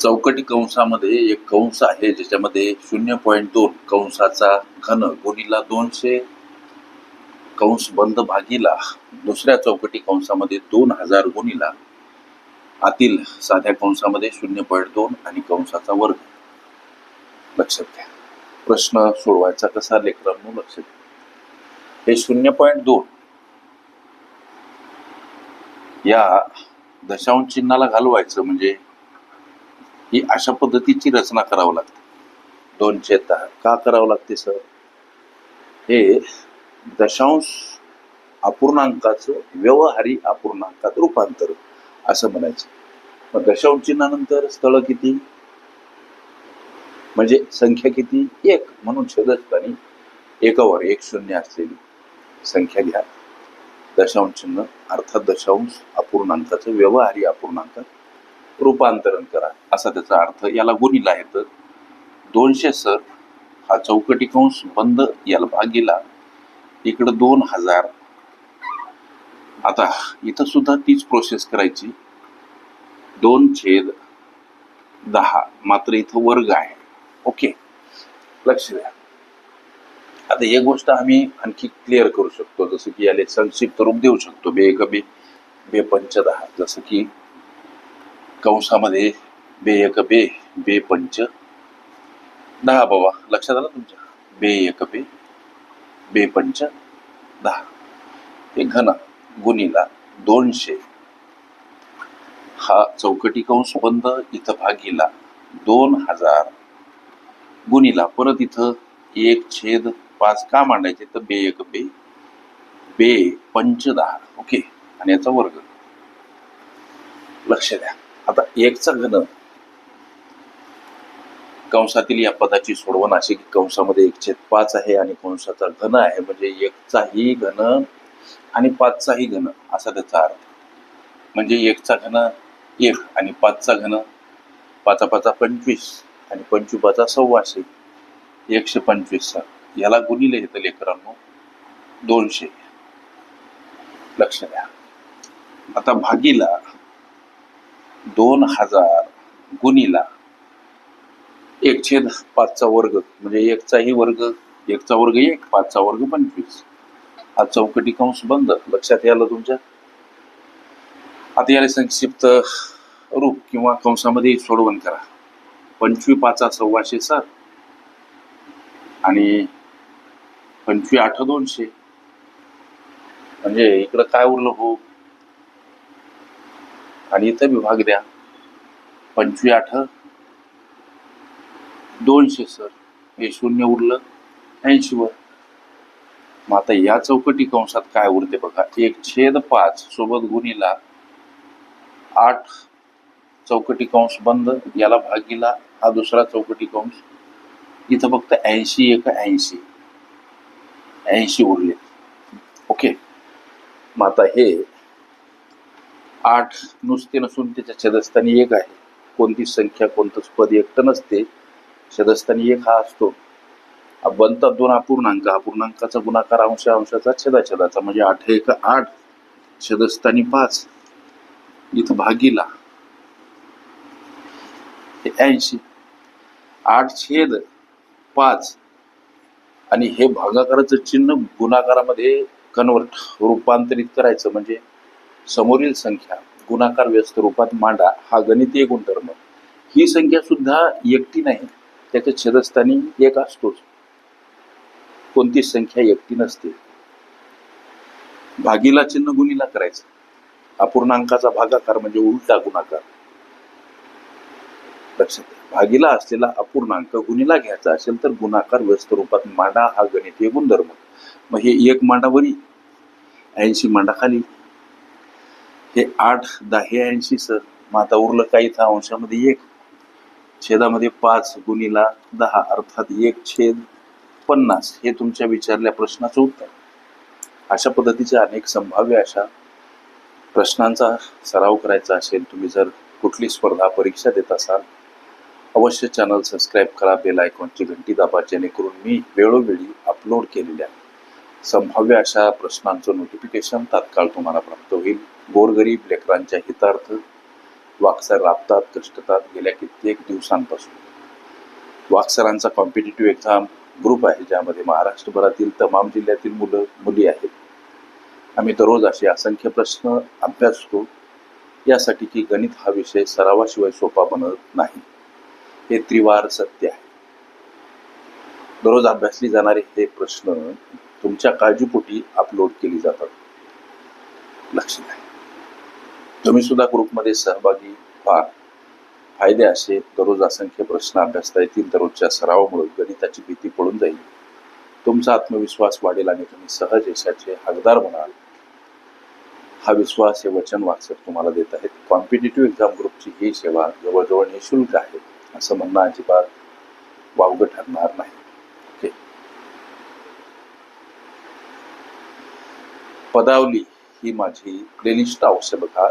चौकटी कंसामध्ये एक कंस आहे ज्याच्यामध्ये शून्य पॉईंट दोन कंसाचा घन गुणीला दोनशे. कंस बंद भागीला दुसऱ्या चौकटी कंसामध्ये दोन हजार गुणीला आतील साध्या कंसामध्ये शून्य पॉईंट दोन आणि कंसाचा वर्ग. लक्षात घ्या. प्रश्न सोडवायचा कसा लेकरांनो? लक्षात घ्या. हे शून्य पॉईंट दोन या दशांश चिन्हाला घालवायचं म्हणजे ही अशा पद्धतीची रचना करावं लागते. दोनशे दहा का करावं लागते सर? हे दशांश अपूर्णांकाचं व्यवहारी अपूर्णांकात रूपांतर असं म्हणायचं. मग दशांश चिन्हानंतर स्थळ किती? म्हणजे संख्या किती? एक. म्हणून छेदस्थानी एकावर एक शून्य असलेली संख्या घ्या. दशांश चिन्ह अर्थात दशांश अपूर्णांकाचं व्यवहारी अपूर्णांकात रूपांतरण करा असा त्याचा अर्थ याला गुणीला आहे तर दोनशे सर हा चौकटी कंस बंद याला भागीला. इकडं दोन हजार. आता इथं सुद्धा तीच प्रोसेस करायची. दोन छेद दहा मात्र इथं वर्ग आहे. ओके. लक्ष द्या. आता एक गोष्ट आम्ही आणखी क्लिअर करू शकतो जसं की याला संक्षिप्त रूप देऊ शकतो. बे कबी बे बे पंच दहा जसं की कंसामध्ये बे एक बे बे पंच. दहा बाबा लक्षात आलं तुमच्या? बे एक बे बे पंच दहा. हे घन गुणीला दोनशे. हा चौकटी कंस बंद इथं भागीला दोन हजार. गुणीला परत इथं एक छेद पाच का मांडायचे? तर बे एक बे बे पंच दहा. ओके. आणि याचा वर्ग. लक्ष द्या. आता एकचा घन कंसातील या पदाची सोडवण अशी की कंसामध्ये एक छेद पाच आहे आणि कंसाचा घन आहे. म्हणजे एकचाही घन आणि पाचचाही घन असा त्याचा अर्थ. म्हणजे एकचा घन एक आणि पाचचा घन पाचा पाचा पंचवीस आणि पंचवीपाचा सव्वाशे. एकशे पंचवीसचा याला गुणिले येतं लेकरांनो दोनशे. लक्ष द्या. आता भागीला दोन हजार गुणीला एक छेद पाचचा वर्ग म्हणजे एकचाही वर्ग एकचा वर्ग एक पाचचा वर्ग पंचवीस. हा चौकटी कंस बंद. लक्षात यायला तुमच्या? आता याला संक्षिप्त रूप किंवा कंसामध्ये सोडवण करा. पंचवी पाचा सव्वाशे सात आणि पंचवी आठ दोनशे. म्हणजे इकडं काय उरलं हो? आणि इथं विभाग द्या. पंचवी आठ दोनशे सर. हे शून्य उरलं ऐंशी वर. मग आता या चौकटी कंसात काय उरते बघा. एक छेद पाच सोबत गुणीला आठ चौकटी कंस बंद याला भागीला हा दुसरा चौकटी कंस. इथं फक्त ऐंशी एक ऐंशी. ऐंशी उरले. ओके. मग आता हे आठ नुसते नसून त्याच्या छेदस्थानी एक आहे. कोणती संख्या कोणतंच पद एकटं नसते. छेदस्थानी एक हा असतो. बनतात दोन अपूर्णांक. अपूर्णांकाचा गुणाकार अंश अंशाचा छेदाछेदाचा. म्हणजे आठ एक आठ. छेदस्थानी पाच. इथं भागीला. ऐंशी. आठ छेद पाच. आणि हे भागाकाराचं चिन्ह गुणाकारामध्ये कन्वर्ट रूपांतरित करायचं. म्हणजे समोरील संख्या गुणाकार व्यस्त रूपात मांडा हा गणितीय गुणधर्म. ही संख्या सुद्धा एकटी नाही त्याच्या छेदस्थानी एक असतोच. कोणतीच संख्या एकटी नसते. भागीला चिन्ह गुणीला करायचं. अपूर्णांकाचा भागाकार म्हणजे उलटा गुणाकार. लक्षात भागीला असलेला अपूर्णांक गुणीला घ्यायचा असेल तर गुणाकार व्यस्त रूपात मांडा हा गणितीय गुणधर्म. मग हे एक मांडावरी ऐंशी मांडा खाली. हे आठ दहा ऐंशी सर. मग आता उरलं काही इथं अंशामध्ये एक. छेदामध्ये पाच गुणीला दहा अर्थात एक छेद पन्नास हे तुमच्या विचारल्या प्रश्नाचं उत्तर. अशा पद्धतीच्या अनेक संभाव्य अशा प्रश्नांचा सराव करायचा असेल तुम्ही जर कुठली स्पर्धा परीक्षा देत असाल अवश्य चॅनल सबस्क्राईब करा बेल आयकॉनची घंटी दाबा जेणेकरून मी वेळोवेळी अपलोड केलेल्या संभाव्य अशा प्रश्नांचं नोटिफिकेशन तात्काळ तुम्हाला प्राप्त होईल. गोरगरीब लेकरांच्या हितार्थ वाक्सर राबतात कष्टतात गेल्या कित्येक दिवसांपासून. वाक्सरांचा कॉम्पिटेटिव्ह एक्झाम ग्रुप आहे ज्यामध्ये महाराष्ट्रभरातील तमाम जिल्ह्यातील मुलं मुली आहेत. आम्ही दररोज असे असंख्य प्रश्न अभ्यासतो यासाठी की गणित हा विषय सरावाशिवाय सोपा बनत नाही. हे त्रिवार सत्य आहे. दररोज अभ्यासली जाणारे हे प्रश्न तुमच्या काळजीपोटी अपलोड केली जातात. लक्ष द्या. तुम्ही सुद्धा ग्रुपमध्ये सहभागी व्हा. फायदे असे दररोज असंख्य प्रश्न अभ्यासता येतील दररोजच्या सरावामुळे गणिताची भीती पडून जाईल. तुमचा आत्मविश्वास वाढेल आणि तुम्ही सहज यशाचे हकदार बनाल हा विश्वास हे वचन वाचक तुम्हाला देत आहेत. कॉम्पिटेटिव्ह एक्झाम ग्रुपची ही सेवा जवळजवळ निशुल्क आहे असं म्हणणं अजिबात वावगं ठरणार नाही. ओके. पदावली ही माझी प्लेलिस्ट अवश्य बघा.